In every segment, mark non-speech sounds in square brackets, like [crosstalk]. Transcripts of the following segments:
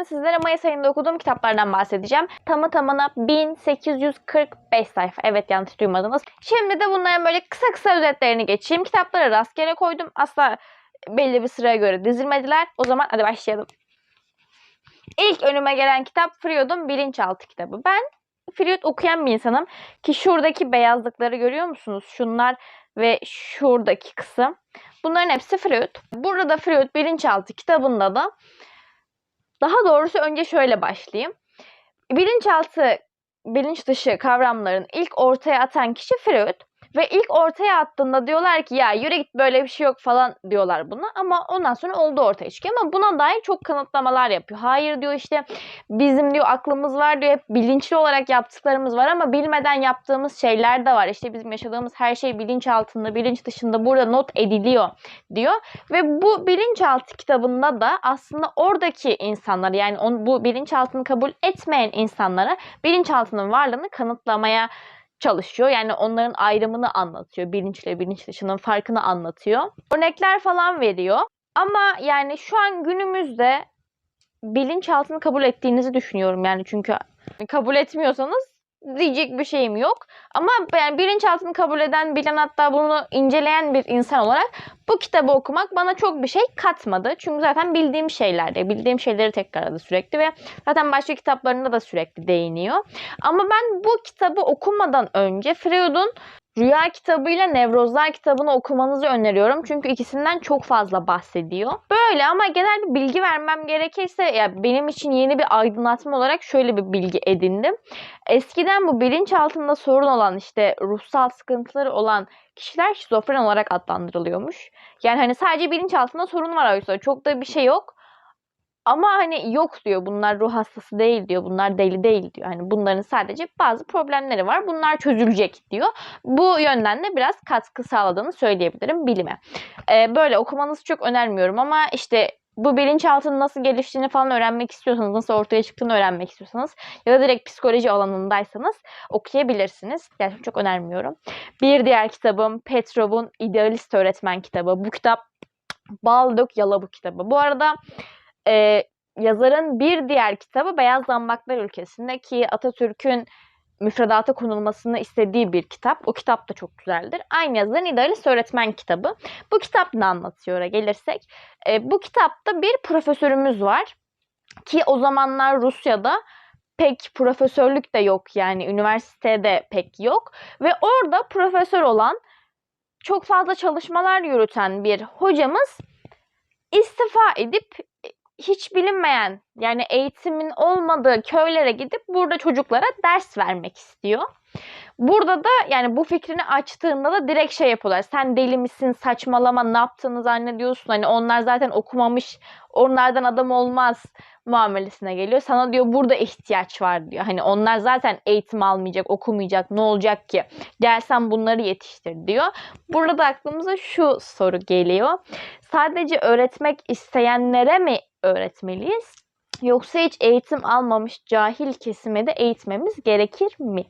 Bugün sizlere Mayıs ayında okuduğum kitaplardan bahsedeceğim. Tamı tamına 1845 sayfa. Evet yanlış duymadınız. Şimdi de bunların böyle kısa kısa özetlerini geçeyim. Kitapları rastgele koydum. Asla belli bir sıraya göre dizilmediler. O zaman hadi başlayalım. İlk önüme gelen kitap Freud'un Bilinçaltı kitabı. Ben Freud okuyan bir insanım ki şuradaki beyazlıkları görüyor musunuz? Şunlar ve şuradaki kısım. Bunların hepsi Freud. Burada da Freud Bilinçaltı kitabında da daha doğrusu önce şöyle başlayayım. Bilinçaltı, bilinç dışı kavramların ilk ortaya atan kişi Freud. Ve ilk ortaya attığında diyorlar ki ya yürü git böyle bir şey yok falan diyorlar buna. Ama ondan sonra oldu ortaya çıkıyor. Ama buna dair çok kanıtlamalar yapıyor. Hayır diyor işte bizim diyor aklımız var diyor. Hep bilinçli olarak yaptıklarımız var ama bilmeden yaptığımız şeyler de var. İşte bizim yaşadığımız her şey bilinç altında, bilinç dışında burada not ediliyor diyor. Ve bu bilinçaltı kitabında da aslında oradaki insanlar yani on, bu bilinçaltını kabul etmeyen insanlara bilinçaltının varlığını kanıtlamaya çalışıyor. Yani onların ayrımını anlatıyor. Bilinçle bilinç dışının farkını anlatıyor. Örnekler falan veriyor. Ama yani şu an günümüzde bilinçaltını kabul ettiğinizi düşünüyorum. Yani çünkü kabul etmiyorsanız diyecek bir şeyim yok. Ama yani bilinçaltını kabul eden, bilen hatta bunu inceleyen bir insan olarak bu kitabı okumak bana çok bir şey katmadı. Çünkü zaten bildiğim şeylerdi. Bildiğim şeyleri tekrarladı sürekli ve zaten başka kitaplarında da sürekli değiniyor. Ama ben bu kitabı okumadan önce Freud'un Rüya kitabıyla Nevrozlar kitabını okumanızı öneriyorum. Çünkü ikisinden çok fazla bahsediyor. Böyle ama genel bir bilgi vermem gerekirse ya benim için yeni bir aydınlatma olarak şöyle bir bilgi edindim. Eskiden bu bilinç altında sorun olan işte ruhsal sıkıntıları olan kişiler şizofren olarak adlandırılıyormuş. Yani hani sadece bilinç altında sorun var oysa çok da bir şey yok. Ama hani yok diyor bunlar ruh hastası değil diyor. Bunlar deli değil diyor. Hani bunların sadece bazı problemleri var. Bunlar çözülecek diyor. Bu yönden de biraz katkı sağladığını söyleyebilirim bilime. Ee, böyle okumanızı çok önermiyorum ama işte bu bilinçaltının nasıl geliştiğini falan öğrenmek istiyorsanız, nasıl ortaya çıktığını öğrenmek istiyorsanız ya da direkt psikoloji alanındaysanız okuyabilirsiniz. Gerçekten çok önermiyorum. Bir diğer kitabım Petrov'un İdealist Öğretmen kitabı. Bu kitap bal dök yala bu kitabı. Bu arada e, yazarın bir diğer kitabı Beyaz Zambaklar Ülkesi'nde ki Atatürk'ün müfredata konulmasını istediği bir kitap. O kitap da çok güzeldir. Aynı yazarın İdealist Öğretmen kitabı. Bu kitap ne anlatıyor gelirsek? E, bu kitapta bir profesörümüz var. Ki o zamanlar Rusya'da pek profesörlük de yok yani üniversitede pek yok. Ve orada profesör olan çok fazla çalışmalar yürüten bir hocamız istifa edip hiç bilinmeyen yani eğitimin olmadığı köylere gidip burada çocuklara ders vermek istiyor. Burada da yani bu fikrini açtığında da direkt şey yapıyorlar. Sen deli misin? Saçmalama. Ne yaptığını zannediyorsun? Hani onlar zaten okumamış. Onlardan adam olmaz muamelesine geliyor. Sana diyor burada ihtiyaç var diyor. Hani onlar zaten eğitim almayacak, okumayacak. Ne olacak ki? Gelsen bunları yetiştir diyor. Burada da aklımıza şu soru geliyor. Sadece öğretmek isteyenlere mi öğretmeliyiz? Yoksa hiç eğitim almamış cahil kesime de eğitmemiz gerekir mi?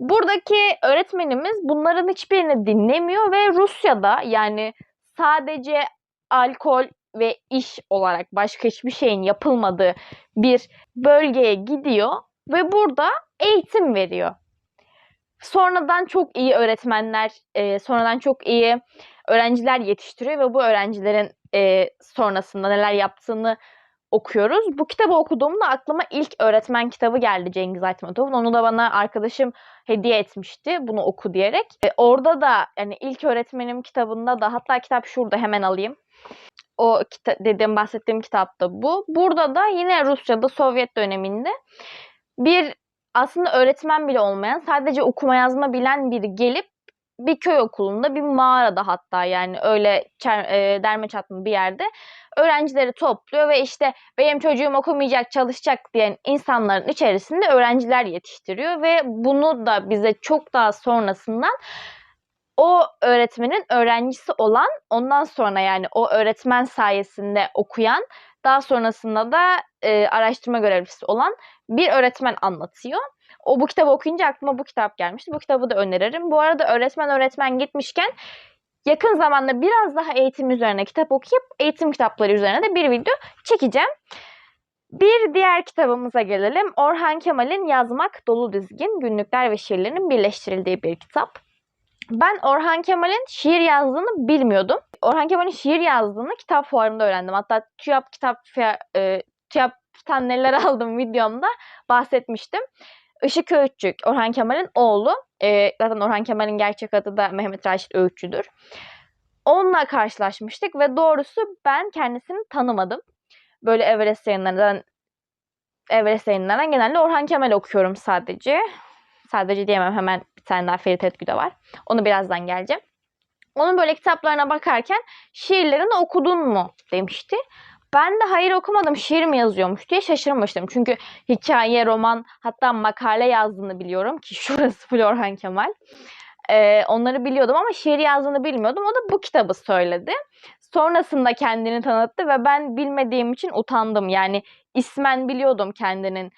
Buradaki öğretmenimiz bunların hiçbirini dinlemiyor ve Rusya'da yani sadece alkol ve iş olarak başka hiçbir şeyin yapılmadığı bir bölgeye gidiyor ve burada eğitim veriyor. Sonradan çok iyi öğretmenler, e, sonradan çok iyi öğrenciler yetiştiriyor ve bu öğrencilerin e, sonrasında neler yaptığını okuyoruz. Bu kitabı okuduğumda aklıma ilk öğretmen kitabı geldi Cengiz Aytmatov'un. Onu da bana arkadaşım hediye etmişti bunu oku diyerek. E, orada da yani ilk öğretmenim kitabında da hatta kitap şurada hemen alayım. O kita- dediğim bahsettiğim kitap da bu. Burada da yine Rusya'da Sovyet döneminde bir aslında öğretmen bile olmayan sadece okuma yazma bilen biri gelip bir köy okulunda bir mağarada hatta yani öyle çer, e, derme çatma bir yerde öğrencileri topluyor ve işte benim çocuğum okumayacak çalışacak diyen insanların içerisinde öğrenciler yetiştiriyor ve bunu da bize çok daha sonrasından o öğretmenin öğrencisi olan ondan sonra yani o öğretmen sayesinde okuyan daha sonrasında da e, araştırma görevlisi olan bir öğretmen anlatıyor. O bu kitabı okuyunca aklıma bu kitap gelmişti. Bu kitabı da öneririm. Bu arada öğretmen öğretmen gitmişken yakın zamanda biraz daha eğitim üzerine kitap okuyup eğitim kitapları üzerine de bir video çekeceğim. Bir diğer kitabımıza gelelim. Orhan Kemal'in Yazmak Dolu Dizgin Günlükler ve Şiirlerinin birleştirildiği bir kitap. Ben Orhan Kemal'in şiir yazdığını bilmiyordum. Orhan Kemal'in şiir yazdığını kitap fuarında öğrendim. Hatta TÜYAP kitap e, TÜYAP'tan neler [laughs] aldım videomda bahsetmiştim. Işık Öğütçük, Orhan Kemal'in oğlu. E, zaten Orhan Kemal'in gerçek adı da Mehmet Raşit Öğütçü'dür. Onunla karşılaşmıştık ve doğrusu ben kendisini tanımadım. Böyle Everest yayınlarından Everest yayınlarından genelde Orhan Kemal okuyorum sadece. Sadece diyemem hemen bir tane daha Ferit Etgü de var. Onu birazdan geleceğim. Onun böyle kitaplarına bakarken şiirlerini okudun mu demişti. Ben de hayır okumadım şiir mi yazıyormuş diye şaşırmıştım. Çünkü hikaye, roman hatta makale yazdığını biliyorum ki [laughs] şurası Florhan Kemal. Ee, onları biliyordum ama şiir yazdığını bilmiyordum. O da bu kitabı söyledi. Sonrasında kendini tanıttı ve ben bilmediğim için utandım. Yani ismen biliyordum kendinin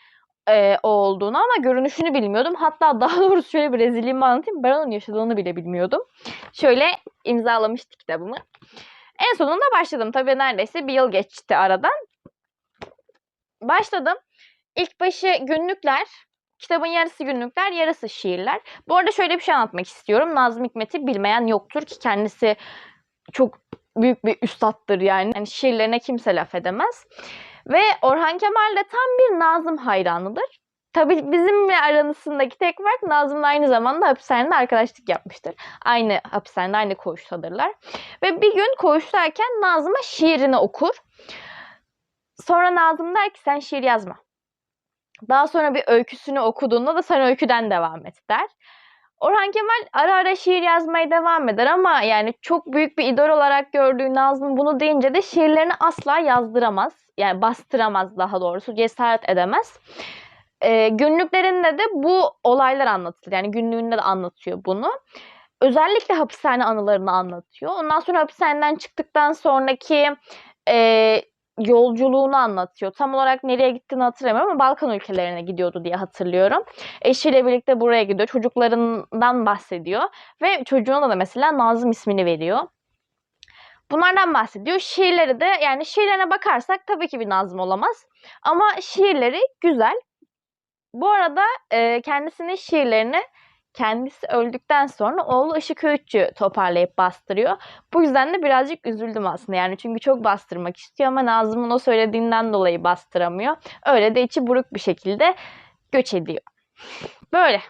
e, o olduğunu ama görünüşünü bilmiyordum. Hatta [laughs] daha doğrusu şöyle bir rezilliğimi anlatayım. Ben onun yaşadığını bile bilmiyordum. Şöyle imzalamıştı kitabımı. En sonunda başladım. Tabii neredeyse bir yıl geçti aradan. Başladım. İlk başı günlükler, kitabın yarısı günlükler, yarısı şiirler. Bu arada şöyle bir şey anlatmak istiyorum. Nazım Hikmet'i bilmeyen yoktur ki kendisi çok büyük bir üstattır yani. yani şiirlerine kimse laf edemez. Ve Orhan Kemal de tam bir Nazım hayranıdır. Tabii bizimle arasındaki tek fark Nazım'la aynı zamanda hapishanede arkadaşlık yapmıştır. Aynı hapishanede aynı koğuştadırlar. Ve bir gün koğuştayken Nazım'a şiirini okur. Sonra Nazım der ki sen şiir yazma. Daha sonra bir öyküsünü okuduğunda da sen öyküden devam et der. Orhan Kemal ara ara şiir yazmaya devam eder ama yani çok büyük bir idol olarak gördüğü Nazım bunu deyince de şiirlerini asla yazdıramaz. Yani bastıramaz daha doğrusu cesaret edemez. E, günlüklerinde de bu olaylar anlatılır. Yani günlüğünde de anlatıyor bunu. Özellikle hapishane anılarını anlatıyor. Ondan sonra hapishaneden çıktıktan sonraki e, yolculuğunu anlatıyor. Tam olarak nereye gittiğini hatırlamıyorum ama Balkan ülkelerine gidiyordu diye hatırlıyorum. Eşiyle birlikte buraya gidiyor. Çocuklarından bahsediyor. Ve çocuğuna da mesela Nazım ismini veriyor. Bunlardan bahsediyor. Şiirleri de yani şiirlerine bakarsak tabii ki bir Nazım olamaz. Ama şiirleri güzel. Bu arada e, kendisinin şiirlerini kendisi öldükten sonra oğlu Işık Öğütçü toparlayıp bastırıyor. Bu yüzden de birazcık üzüldüm aslında yani çünkü çok bastırmak istiyor ama Nazım'ın o söylediğinden dolayı bastıramıyor. Öyle de içi buruk bir şekilde göç ediyor. Böyle.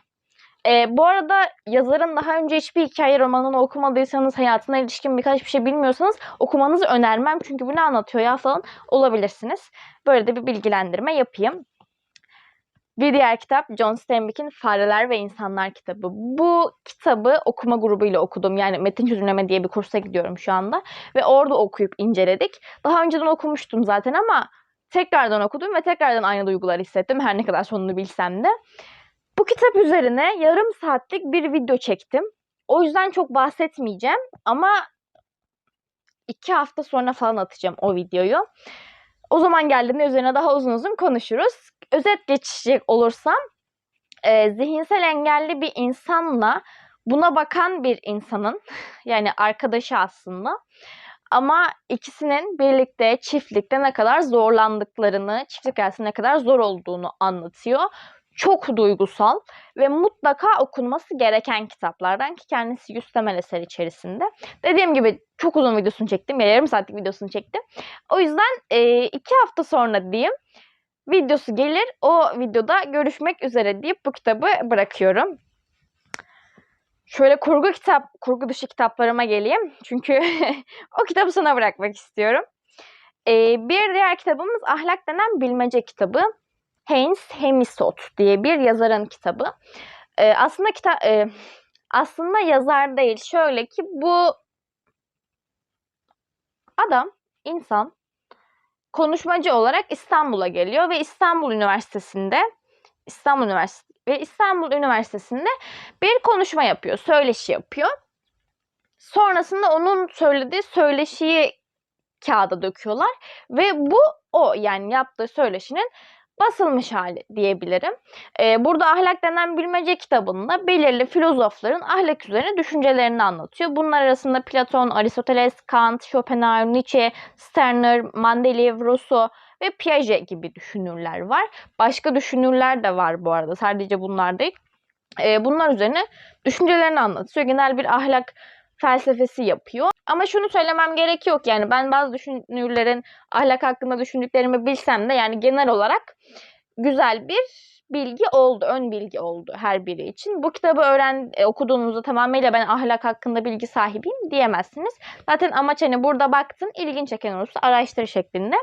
E, bu arada yazarın daha önce hiçbir hikaye romanını okumadıysanız, hayatına ilişkin birkaç bir şey bilmiyorsanız okumanızı önermem. Çünkü bu ne anlatıyor ya falan olabilirsiniz. Böyle de bir bilgilendirme yapayım. Bir diğer kitap John Steinbeck'in Fareler ve İnsanlar kitabı. Bu kitabı okuma grubuyla okudum. Yani metin çözümleme diye bir kursa gidiyorum şu anda. Ve orada okuyup inceledik. Daha önceden okumuştum zaten ama tekrardan okudum ve tekrardan aynı duyguları hissettim. Her ne kadar sonunu bilsem de. Bu kitap üzerine yarım saatlik bir video çektim. O yüzden çok bahsetmeyeceğim ama iki hafta sonra falan atacağım o videoyu. O zaman geldiğinde üzerine daha uzun uzun konuşuruz. Özet geçecek olursam e, zihinsel engelli bir insanla buna bakan bir insanın [laughs] yani arkadaşı aslında ama ikisinin birlikte çiftlikte ne kadar zorlandıklarını, çiftlik hayatının ne kadar zor olduğunu anlatıyor çok duygusal ve mutlaka okunması gereken kitaplardan ki kendisi 100 temel eser içerisinde. Dediğim gibi çok uzun videosunu çektim. Ya yarım saatlik videosunu çektim. O yüzden e, iki hafta sonra diyeyim videosu gelir. O videoda görüşmek üzere deyip bu kitabı bırakıyorum. Şöyle kurgu kitap, kurgu dışı kitaplarıma geleyim. Çünkü [laughs] o kitabı sana bırakmak istiyorum. Ee, bir diğer kitabımız Ahlak denen bilmece kitabı. Heinz Hemisot diye bir yazarın kitabı. Ee, aslında kitap e, aslında yazar değil. Şöyle ki bu adam, insan konuşmacı olarak İstanbul'a geliyor ve İstanbul Üniversitesi'nde İstanbul Üniversitesi ve İstanbul Üniversitesi'nde bir konuşma yapıyor, söyleşi yapıyor. Sonrasında onun söylediği söyleşiyi kağıda döküyorlar ve bu o yani yaptığı söyleşinin basılmış hali diyebilirim. Ee, burada Ahlak denen bilmece kitabında belirli filozofların ahlak üzerine düşüncelerini anlatıyor. Bunlar arasında Platon, Aristoteles, Kant, Schopenhauer, Nietzsche, Sterner, Mendeleev, Rousseau ve Piaget gibi düşünürler var. Başka düşünürler de var bu arada. Sadece bunlar değil. Ee, bunlar üzerine düşüncelerini anlatıyor. Genel bir ahlak felsefesi yapıyor. Ama şunu söylemem gerekiyor ki yani ben bazı düşünürlerin ahlak hakkında düşündüklerimi bilsem de yani genel olarak güzel bir bilgi oldu, ön bilgi oldu her biri için. Bu kitabı öğren e, okuduğunuzda tamamıyla ben ahlak hakkında bilgi sahibiyim diyemezsiniz. Zaten amaç hani burada baktın ilgin çeken olursa araştır şeklinde.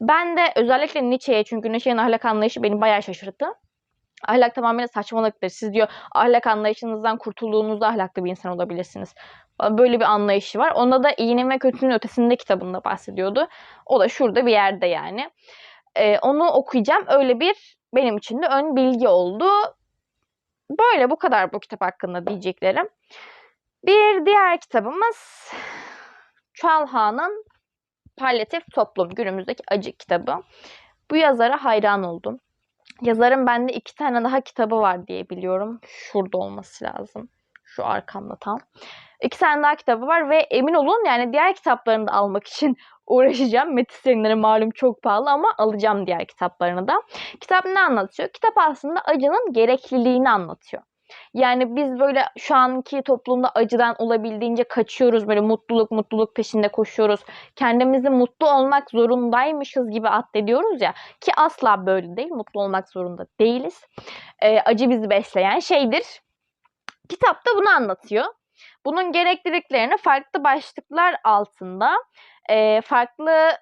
Ben de özellikle Nietzsche'ye çünkü Nietzsche'nin ahlak anlayışı beni bayağı şaşırttı. Ahlak tamamıyla saçmalıktır. Siz diyor ahlak anlayışınızdan kurtulduğunuzda ahlaklı bir insan olabilirsiniz. Böyle bir anlayışı var. Onda da iyinin ve kötünün ötesinde kitabında bahsediyordu. O da şurada bir yerde yani. Ee, onu okuyacağım. Öyle bir benim için de ön bilgi oldu. Böyle bu kadar bu kitap hakkında diyeceklerim. Bir diğer kitabımız Çalha'nın Palyatif Toplum günümüzdeki acı kitabı. Bu yazara hayran oldum. Yazarın bende iki tane daha kitabı var diye biliyorum. Şurada olması lazım. Şu arkamda tam. İki tane daha kitabı var ve emin olun yani diğer kitaplarını da almak için [laughs] uğraşacağım. Metis yayınları malum çok pahalı ama alacağım diğer kitaplarını da. Kitap ne anlatıyor? Kitap aslında acının gerekliliğini anlatıyor. Yani biz böyle şu anki toplumda acıdan olabildiğince kaçıyoruz. Böyle mutluluk mutluluk peşinde koşuyoruz. Kendimizi mutlu olmak zorundaymışız gibi addediyoruz ya. Ki asla böyle değil. Mutlu olmak zorunda değiliz. Ee, acı bizi besleyen şeydir. Kitap da bunu anlatıyor. Bunun gerekliliklerini farklı başlıklar altında e, farklı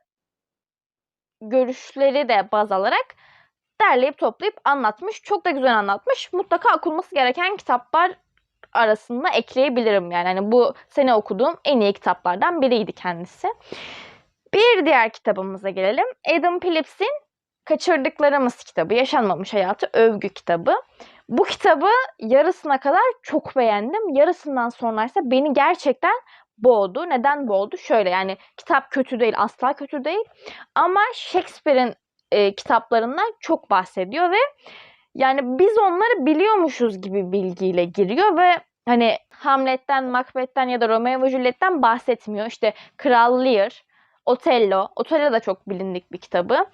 görüşleri de baz alarak derleyip toplayıp anlatmış. Çok da güzel anlatmış. Mutlaka okunması gereken kitaplar arasında ekleyebilirim. Yani hani bu sene okuduğum en iyi kitaplardan biriydi kendisi. Bir diğer kitabımıza gelelim. Adam Phillips'in Kaçırdıklarımız kitabı, Yaşanmamış Hayatı Övgü kitabı. Bu kitabı yarısına kadar çok beğendim. Yarısından sonra ise beni gerçekten boğdu. Neden boğdu? Şöyle yani kitap kötü değil, asla kötü değil. Ama Shakespeare'in e, kitaplarından çok bahsediyor ve yani biz onları biliyormuşuz gibi bilgiyle giriyor ve hani Hamlet'ten, Macbeth'ten ya da Romeo ve Juliet'ten bahsetmiyor. İşte Kral Lear, Otello. Otello da çok bilindik bir kitabı.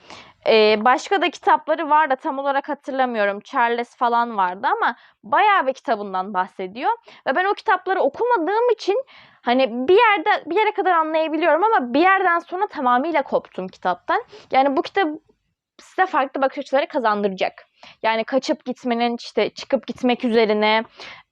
Ee, başka da kitapları var da tam olarak hatırlamıyorum. Charles falan vardı ama bayağı bir kitabından bahsediyor. Ve ben o kitapları okumadığım için hani bir yerde bir yere kadar anlayabiliyorum ama bir yerden sonra tamamıyla koptum kitaptan. Yani bu kitap size farklı bakış açıları kazandıracak. Yani kaçıp gitmenin işte çıkıp gitmek üzerine,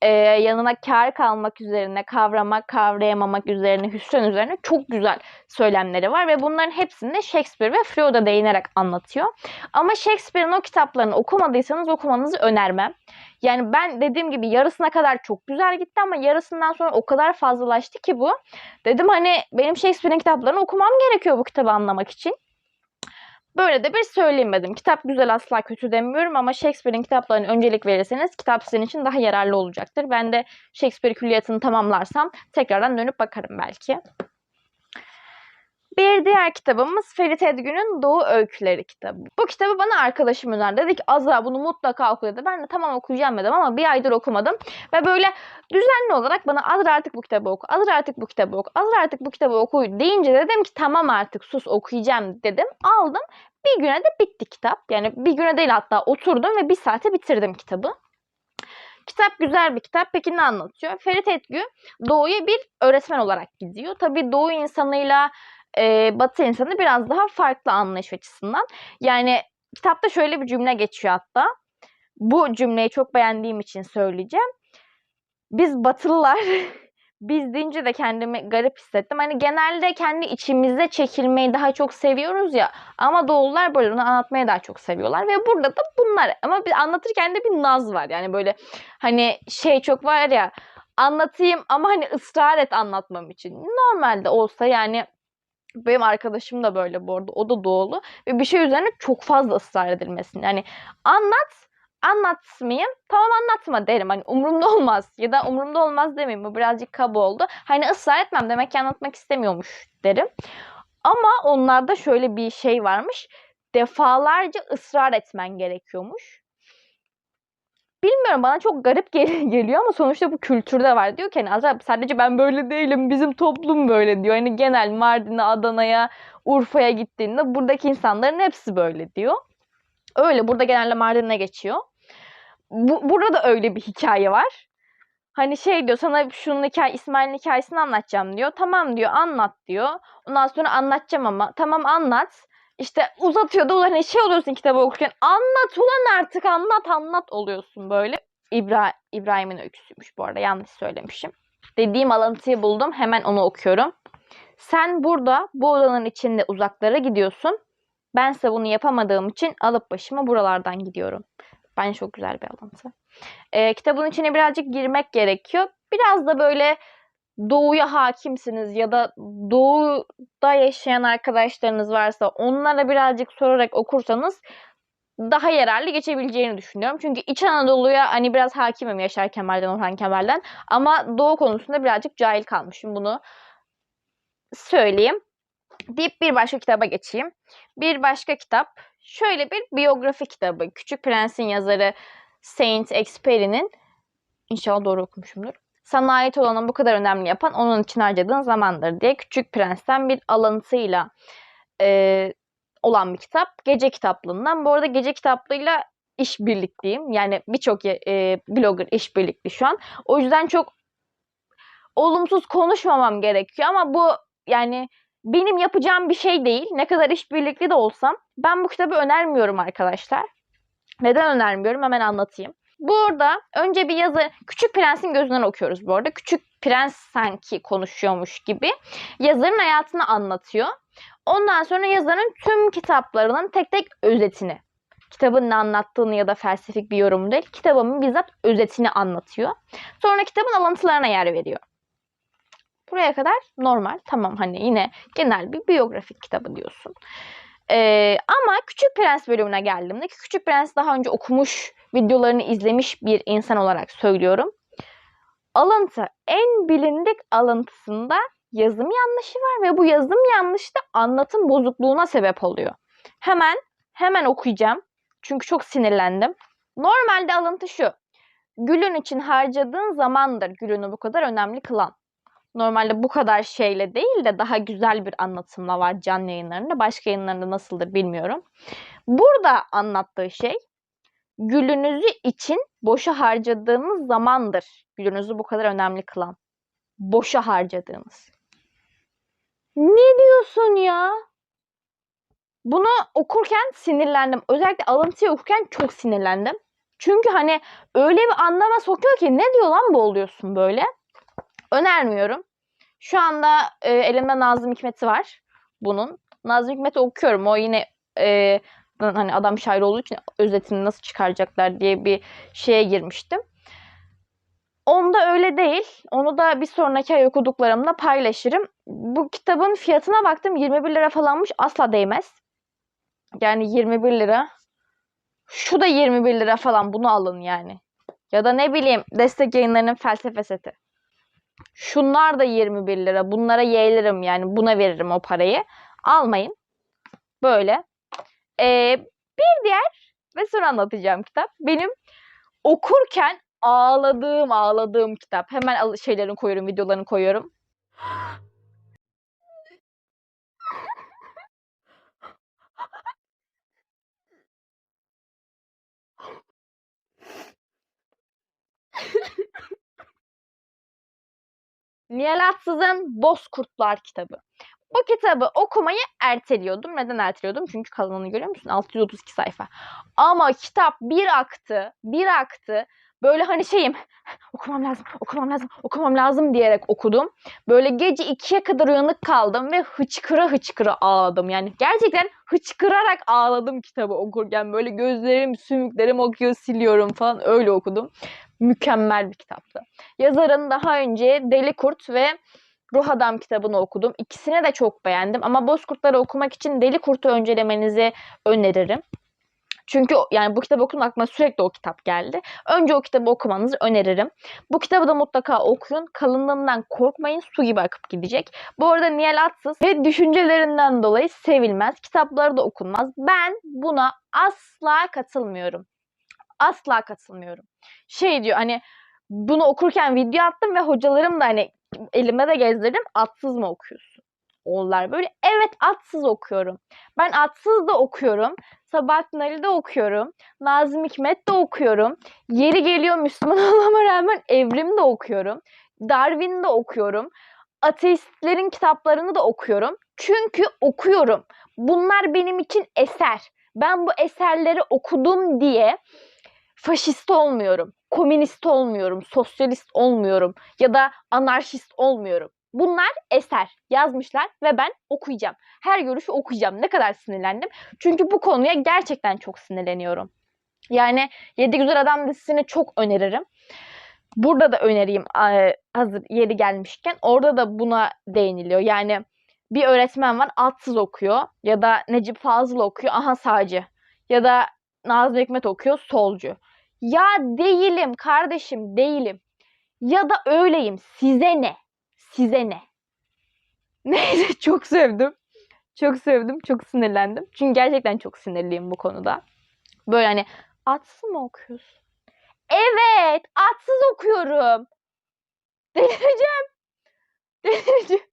e, yanına kar kalmak üzerine, kavramak, kavrayamamak üzerine, hüsran üzerine çok güzel söylemleri var ve bunların hepsini Shakespeare ve Freud'a değinerek anlatıyor. Ama Shakespeare'in o kitaplarını okumadıysanız okumanızı önermem. Yani ben dediğim gibi yarısına kadar çok güzel gitti ama yarısından sonra o kadar fazlalaştı ki bu. Dedim hani benim Shakespeare'in kitaplarını okumam gerekiyor bu kitabı anlamak için. Böyle de bir söyleyeyim dedim. Kitap güzel asla kötü demiyorum ama Shakespeare'in kitaplarına öncelik verirseniz kitap sizin için daha yararlı olacaktır. Ben de Shakespeare külliyatını tamamlarsam tekrardan dönüp bakarım belki. Bir diğer kitabımız Ferit Edgün'ün Doğu Öyküleri kitabı. Bu kitabı bana arkadaşım önerdi. Dedi ki Azra bunu mutlaka oku dedi. Ben de tamam okuyacağım dedim ama bir aydır okumadım. Ve böyle düzenli olarak bana Azra artık bu kitabı oku, Azra artık bu kitabı oku, Azra artık bu kitabı oku deyince dedim ki tamam artık sus okuyacağım dedim. Aldım. Bir güne de bitti kitap. Yani bir güne değil hatta oturdum ve bir saate bitirdim kitabı. Kitap güzel bir kitap. Peki ne anlatıyor? Ferit Etgü Doğu'ya bir öğretmen olarak gidiyor. Tabii Doğu insanıyla e, Batı insanı biraz daha farklı anlayış açısından. Yani kitapta şöyle bir cümle geçiyor hatta. Bu cümleyi çok beğendiğim için söyleyeceğim. Biz Batılılar [laughs] biz deyince de kendimi garip hissettim. Hani genelde kendi içimize çekilmeyi daha çok seviyoruz ya. Ama Doğulular böyle onu anlatmayı daha çok seviyorlar. Ve burada da bunlar. Ama bir anlatırken de bir naz var. Yani böyle hani şey çok var ya anlatayım ama hani ısrar et anlatmam için. Normalde olsa yani benim arkadaşım da böyle bu arada. O da doğulu. Ve bir şey üzerine çok fazla ısrar edilmesin. Yani anlat, anlatmayayım. Tamam anlatma derim. Hani umurumda [laughs] olmaz. Ya da umurumda olmaz demeyeyim. Bu birazcık kaba oldu. Hani ısrar etmem. Demek ki anlatmak istemiyormuş derim. Ama onlarda şöyle bir şey varmış. Defalarca ısrar etmen gerekiyormuş. Bilmiyorum bana çok garip gel- [laughs] geliyor ama sonuçta bu kültürde var. Diyor ki hani Azra sadece ben böyle değilim bizim toplum böyle diyor. Hani genel Mardin'e, Adana'ya, Urfa'ya gittiğinde buradaki insanların hepsi böyle diyor. Öyle burada genelde Mardin'e geçiyor. Bu, burada da öyle bir hikaye var. Hani şey diyor sana şunun hikaye İsmail'in hikayesini anlatacağım diyor. Tamam diyor anlat diyor. Ondan sonra anlatacağım ama tamam anlat. İşte uzatıyor da hani şey oluyorsun kitabı okurken anlat ulan artık anlat anlat oluyorsun böyle. İbra İbrahim'in öyküsüymüş bu arada yanlış söylemişim. Dediğim alıntıyı buldum hemen onu okuyorum. Sen burada bu odanın içinde uzaklara gidiyorsun. Bense bunu yapamadığım için alıp başımı buralardan gidiyorum. Bence çok güzel bir alıntı. Ee, kitabın içine birazcık girmek gerekiyor. Biraz da böyle doğuya hakimsiniz ya da doğuda yaşayan arkadaşlarınız varsa onlara birazcık sorarak okursanız daha yararlı geçebileceğini düşünüyorum. Çünkü İç Anadolu'ya hani biraz hakimim Yaşar Kemal'den, Orhan Kemal'den ama doğu konusunda birazcık cahil kalmışım. Bunu söyleyeyim. Deyip bir başka kitaba geçeyim. Bir başka kitap şöyle bir biyografi kitabı. Küçük Prens'in yazarı Saint Exupéry'nin inşallah doğru okumuşumdur. Sana ait olanı bu kadar önemli yapan onun için harcadığın zamandır diye Küçük Prens'ten bir alıntıyla e, olan bir kitap. Gece kitaplığından. Bu arada gece kitaplığıyla işbirlikliyim. Yani birçok e, blogger işbirlikli şu an. O yüzden çok olumsuz konuşmamam gerekiyor ama bu yani benim yapacağım bir şey değil. Ne kadar işbirlikli de olsam ben bu kitabı önermiyorum arkadaşlar. Neden önermiyorum hemen anlatayım. Burada önce bir yazı Küçük Prens'in gözünden okuyoruz bu arada. Küçük Prens sanki konuşuyormuş gibi yazarın hayatını anlatıyor. Ondan sonra yazarın tüm kitaplarının tek tek özetini. Kitabın ne anlattığını ya da felsefik bir yorum değil. Kitabın bizzat özetini anlatıyor. Sonra kitabın alıntılarına yer veriyor. Buraya kadar normal. Tamam hani yine genel bir biyografik kitabı diyorsun. Ee, ama Küçük Prens bölümüne geldiğimde ki Küçük Prens daha önce okumuş, videolarını izlemiş bir insan olarak söylüyorum. Alıntı en bilindik alıntısında yazım yanlışı var ve bu yazım yanlışı da anlatım bozukluğuna sebep oluyor. Hemen hemen okuyacağım. Çünkü çok sinirlendim. Normalde alıntı şu. Gülün için harcadığın zamandır gülünü bu kadar önemli kılan. Normalde bu kadar şeyle değil de daha güzel bir anlatımla var canlı yayınlarında. Başka yayınlarında nasıldır bilmiyorum. Burada anlattığı şey gülünüzü için boşa harcadığınız zamandır gülünüzü bu kadar önemli kılan. Boşa harcadığınız. Ne diyorsun ya? Bunu okurken sinirlendim. Özellikle alıntıyı okurken çok sinirlendim. Çünkü hani öyle bir anlama sokuyor ki ne diyor lan bu oluyorsun böyle. Önermiyorum. Şu anda e, elimde Nazım Hikmet'i var bunun. Nazım Hikmet'i okuyorum. O yine e, hani adam şair olduğu için özetini nasıl çıkaracaklar diye bir şeye girmiştim. Onda öyle değil. Onu da bir sonraki ay okuduklarımda paylaşırım. Bu kitabın fiyatına baktım 21 lira falanmış. Asla değmez. Yani 21 lira. Şu da 21 lira falan. Bunu alın yani. Ya da ne bileyim destek yayınlarının felsefe seti. Şunlar da 21 lira. Bunlara yeğlerim yani. Buna veririm o parayı. Almayın. Böyle. Ee, bir diğer ve sonra anlatacağım kitap. Benim okurken ağladığım ağladığım kitap. Hemen şeylerini koyuyorum, videolarını koyuyorum. [laughs] Nihal Atsız'ın Bozkurtlar kitabı. Bu kitabı okumayı erteliyordum. Neden erteliyordum? Çünkü kalanını görüyor musun? 632 sayfa. Ama kitap bir aktı, bir aktı. Böyle hani şeyim, okumam lazım, okumam lazım, okumam lazım diyerek okudum. Böyle gece ikiye kadar uyanık kaldım ve hıçkıra hıçkıra ağladım. Yani gerçekten hıçkırarak ağladım kitabı okurken. Böyle gözlerim, sümüklerim okuyor, siliyorum falan öyle okudum. Mükemmel bir kitaptı. Yazarın daha önce Deli Kurt ve Ruh Adam kitabını okudum. İkisini de çok beğendim ama Bozkurtları okumak için Deli Kurt'u öncelemenizi öneririm. Çünkü yani bu kitabı okudum aklıma sürekli o kitap geldi. Önce o kitabı okumanızı öneririm. Bu kitabı da mutlaka okuyun. Kalınlığından korkmayın. Su gibi akıp gidecek. Bu arada Nihal Atsız ve düşüncelerinden dolayı sevilmez. Kitapları da okunmaz. Ben buna asla katılmıyorum. Asla katılmıyorum. Şey diyor hani bunu okurken video attım ve hocalarım da hani elime de gezdirdim. Atsız mı okuyorsun? oldular böyle. Evet atsız okuyorum. Ben atsız da okuyorum. Sabahattin Ali de okuyorum. Nazım Hikmet de okuyorum. Yeri geliyor Müslüman [laughs] olmama rağmen Evrim de okuyorum. Darwin de okuyorum. Ateistlerin kitaplarını da okuyorum. Çünkü okuyorum. Bunlar benim için eser. Ben bu eserleri okudum diye faşist olmuyorum, komünist olmuyorum, sosyalist olmuyorum ya da anarşist olmuyorum. Bunlar eser yazmışlar ve ben okuyacağım. Her görüşü okuyacağım. Ne kadar sinirlendim. Çünkü bu konuya gerçekten çok sinirleniyorum. Yani Yedi Güzel Adam dizisini çok öneririm. Burada da önereyim hazır yeri gelmişken. Orada da buna değiniliyor. Yani bir öğretmen var altsız okuyor ya da Necip Fazıl okuyor aha sağcı ya da Nazım Hikmet okuyor solcu. Ya değilim kardeşim değilim. Ya da öyleyim size ne? Size ne? [laughs] Neyse çok sevdim. Çok sevdim. Çok sinirlendim. Çünkü gerçekten çok sinirliyim bu konuda. Böyle hani atsız mı okuyorsun? Evet atsız okuyorum. [laughs] Delireceğim. [laughs] Delireceğim.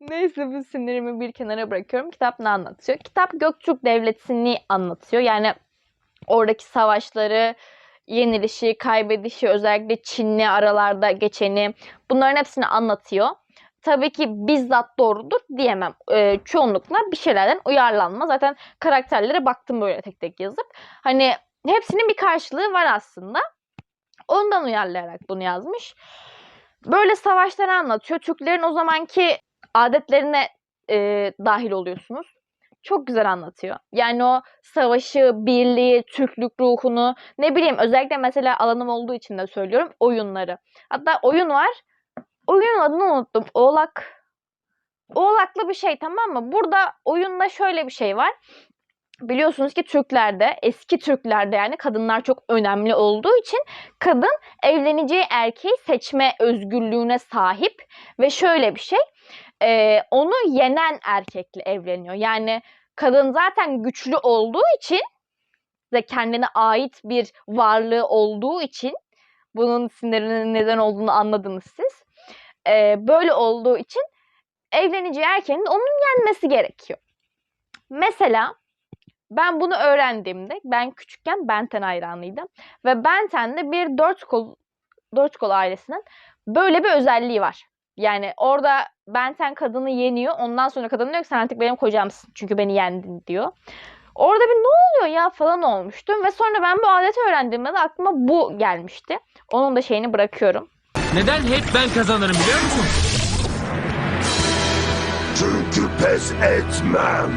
Neyse bu sinirimi bir kenara bırakıyorum. Kitap ne anlatıyor? Kitap Göktürk Devleti'ni anlatıyor. Yani oradaki savaşları, yenilişi, kaybedişi, özellikle Çin'le aralarda geçeni bunların hepsini anlatıyor. Tabii ki bizzat doğrudur diyemem. Ee, çoğunlukla bir şeylerden uyarlanma. Zaten karakterlere baktım böyle tek tek yazıp. Hani hepsinin bir karşılığı var aslında. Ondan uyarlayarak bunu yazmış. Böyle savaşları anlatıyor. Türklerin o zamanki adetlerine e, dahil oluyorsunuz. Çok güzel anlatıyor. Yani o savaşı, birliği, Türklük ruhunu ne bileyim özellikle mesela alanım olduğu için de söylüyorum oyunları. Hatta oyun var. Oyunun adını unuttum. Oğlak. Oğlaklı bir şey tamam mı? Burada oyunda şöyle bir şey var. Biliyorsunuz ki Türklerde, eski Türklerde yani kadınlar çok önemli olduğu için kadın evleneceği erkeği seçme özgürlüğüne sahip ve şöyle bir şey e, onu yenen erkekle evleniyor. Yani kadın zaten güçlü olduğu için ve kendine ait bir varlığı olduğu için bunun sinirinin neden olduğunu anladınız siz. E, böyle olduğu için evleneceği erkeğin onun yenmesi gerekiyor. Mesela ben bunu öğrendiğimde ben küçükken Benten hayranıydım ve Benten'de bir dört kol dört kol ailesinin böyle bir özelliği var. Yani orada Benten kadını yeniyor. Ondan sonra kadın diyor ki sen artık benim kocamsın. Çünkü beni yendin diyor. Orada bir ne oluyor ya falan olmuştum. Ve sonra ben bu adeti öğrendiğimde de aklıma bu gelmişti. Onun da şeyini bırakıyorum. Neden hep ben kazanırım biliyor musun? Çünkü pes etmem.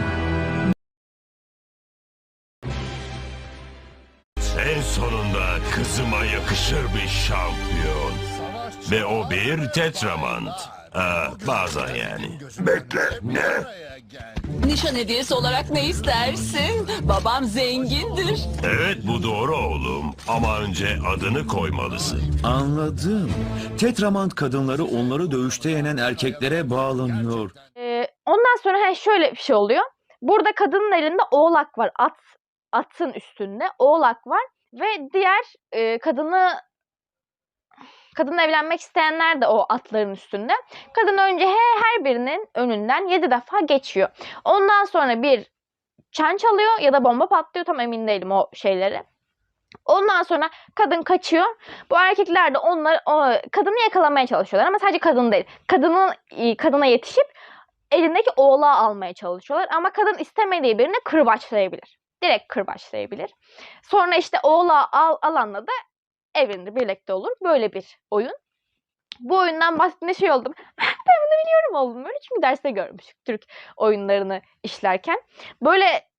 En sonunda kızıma yakışır bir şampiyon. Ve o bir tetramant. Ha, bazen yani. Bekle, ne? Nişan hediyesi olarak ne istersin? Babam zengindir. Evet bu doğru oğlum. Ama önce adını koymalısın. Anladım. Tetramant kadınları onları dövüşte yenen erkeklere bağlanıyor. Ee, ondan sonra he, şöyle bir şey oluyor. Burada kadının elinde oğlak var. At atın üstünde oğlak var ve diğer e, kadını kadınla evlenmek isteyenler de o atların üstünde. Kadın önce he, her birinin önünden 7 defa geçiyor. Ondan sonra bir çan çalıyor ya da bomba patlıyor tam emin değilim o şeyleri. Ondan sonra kadın kaçıyor. Bu erkekler de onları o, kadını yakalamaya çalışıyorlar ama sadece kadın değil. Kadının e, kadına yetişip elindeki oğlağı almaya çalışıyorlar ama kadın istemediği birini kırbaçlayabilir. Direkt kırbaçlayabilir. Sonra işte oğlağı al, alanla da evlenir, birlikte olur. Böyle bir oyun. Bu oyundan bahsettiğimde şey oldum. [laughs] ben bunu biliyorum oldum böyle çünkü derste görmüştük Türk oyunlarını işlerken. Böyle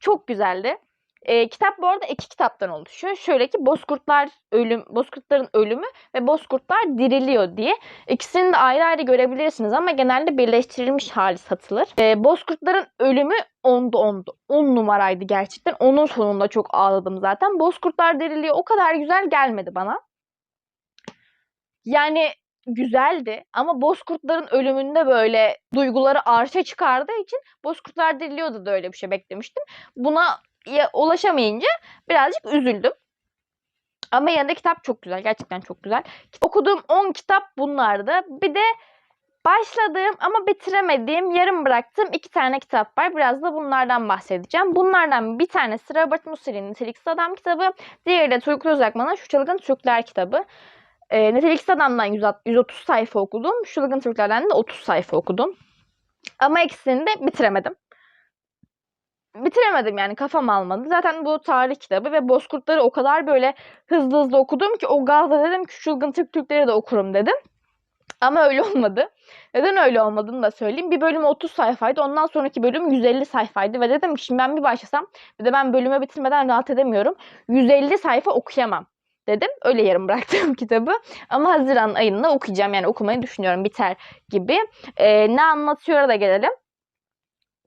çok güzeldi. Ee, kitap bu arada iki kitaptan oluşuyor. Şöyle ki Bozkurtlar ölüm, Bozkurtların ölümü ve Bozkurtlar diriliyor diye. İkisini de ayrı ayrı görebilirsiniz ama genelde birleştirilmiş hali satılır. Ee, Bozkurtların ölümü ondu ondu. On numaraydı gerçekten. Onun sonunda çok ağladım zaten. Bozkurtlar diriliyor o kadar güzel gelmedi bana. Yani güzeldi ama Bozkurtların ölümünde böyle duyguları arşa çıkardığı için Bozkurtlar diriliyordu da öyle bir şey beklemiştim. Buna ya- ulaşamayınca birazcık üzüldüm. Ama de kitap çok güzel. Gerçekten çok güzel. Okuduğum 10 kitap bunlardı. Bir de Başladığım ama bitiremediğim, yarım bıraktığım iki tane kitap var. Biraz da bunlardan bahsedeceğim. Bunlardan bir tanesi Robert Musil'in Niteliksiz Adam kitabı. Diğeri de Turgut Özakman'ın Şu Çılgın Türkler kitabı. E, Niteliksiz Adam'dan 100 130 sayfa okudum. Şu Çılgın Türkler'den de 30 sayfa okudum. Ama ikisini de bitiremedim. Bitiremedim yani kafam almadı. Zaten bu tarih kitabı ve Bozkurtları o kadar böyle hızlı hızlı okudum ki o gazla dedim ki Çılgın Türk Türkleri de okurum dedim. Ama öyle olmadı. Neden öyle olmadığını da söyleyeyim. Bir bölüm 30 sayfaydı. Ondan sonraki bölüm 150 sayfaydı. Ve dedim ki şimdi ben bir başlasam bir de ben bölüme bitirmeden rahat edemiyorum. 150 sayfa okuyamam dedim. Öyle yarım bıraktım [laughs] kitabı. Ama Haziran ayında okuyacağım. Yani okumayı düşünüyorum. Biter gibi. Ee, ne anlatıyor da gelelim.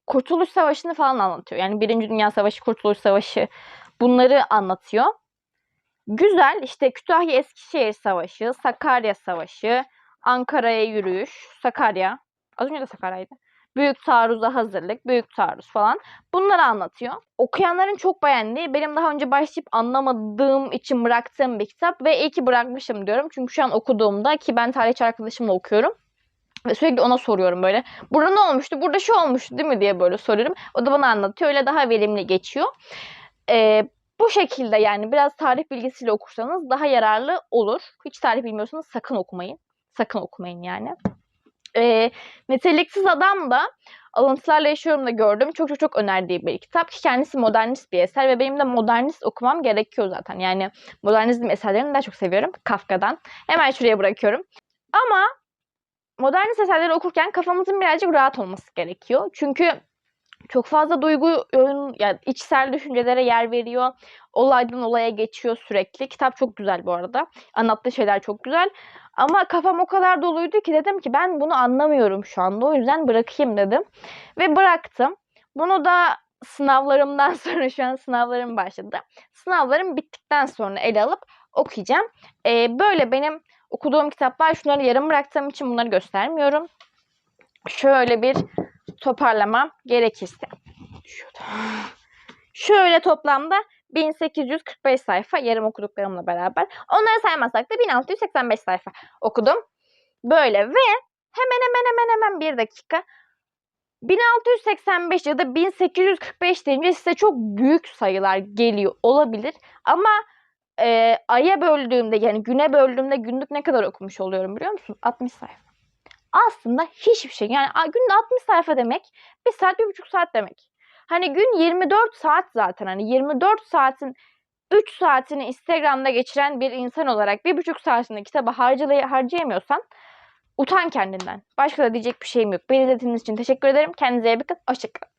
Kurtuluş Savaşı'nı falan anlatıyor. Yani Birinci Dünya Savaşı, Kurtuluş Savaşı bunları anlatıyor. Güzel. İşte Kütahya Eskişehir Savaşı, Sakarya Savaşı, Ankara'ya yürüyüş, Sakarya. Az önce de Sakarya'ydı. Büyük taarruza hazırlık, büyük taarruz falan. Bunları anlatıyor. Okuyanların çok beğendiği, benim daha önce başlayıp anlamadığım için bıraktığım bir kitap ve iyi ki bırakmışım diyorum. Çünkü şu an okuduğumda ki ben tarihçi arkadaşımla okuyorum. Ve sürekli ona soruyorum böyle. Burada ne olmuştu? Burada şu olmuştu değil mi diye böyle soruyorum. O da bana anlatıyor. Öyle daha verimli geçiyor. Ee, bu şekilde yani biraz tarih bilgisiyle okursanız daha yararlı olur. Hiç tarih bilmiyorsanız sakın okumayın. Sakın okumayın yani. Ee, Niteliksiz Adam da Alıntılarla Yaşıyorum da gördüm. Çok çok çok önerdiği bir kitap ki kendisi modernist bir eser ve benim de modernist okumam gerekiyor zaten. Yani modernizm eserlerini daha çok seviyorum. Kafka'dan. Hemen şuraya bırakıyorum. Ama modernist eserleri okurken kafamızın birazcık rahat olması gerekiyor. Çünkü çok fazla duygu, yani içsel düşüncelere yer veriyor. Olaydan olaya geçiyor sürekli. Kitap çok güzel bu arada. Anlattığı şeyler çok güzel. Ama kafam o kadar doluydu ki dedim ki ben bunu anlamıyorum şu anda. O yüzden bırakayım dedim. Ve bıraktım. Bunu da sınavlarımdan [laughs] sonra şu an sınavlarım başladı. Sınavlarım bittikten sonra ele alıp okuyacağım. Ee, böyle benim okuduğum kitaplar şunları yarım bıraktığım için bunları göstermiyorum. Şöyle bir toparlamam gerekirse. Şöyle toplamda 1845 sayfa yarım okuduklarımla beraber. Onları saymazsak da 1685 sayfa okudum. Böyle ve hemen hemen hemen hemen bir dakika. 1685 ya da 1845 deyince size çok büyük sayılar geliyor olabilir. Ama e, aya böldüğümde yani güne böldüğümde günlük ne kadar okumuş oluyorum biliyor musun? 60 sayfa. Aslında hiçbir şey. Yani günde 60 sayfa demek bir saat, bir buçuk saat demek. Hani gün 24 saat zaten. Hani 24 saatin 3 saatini Instagram'da geçiren bir insan olarak bir buçuk saatini kitaba harcalay- harcayamıyorsan utan kendinden. Başka da diyecek bir şeyim yok. Beni izlediğiniz için teşekkür ederim. Kendinize iyi bakın. Hoşçakalın.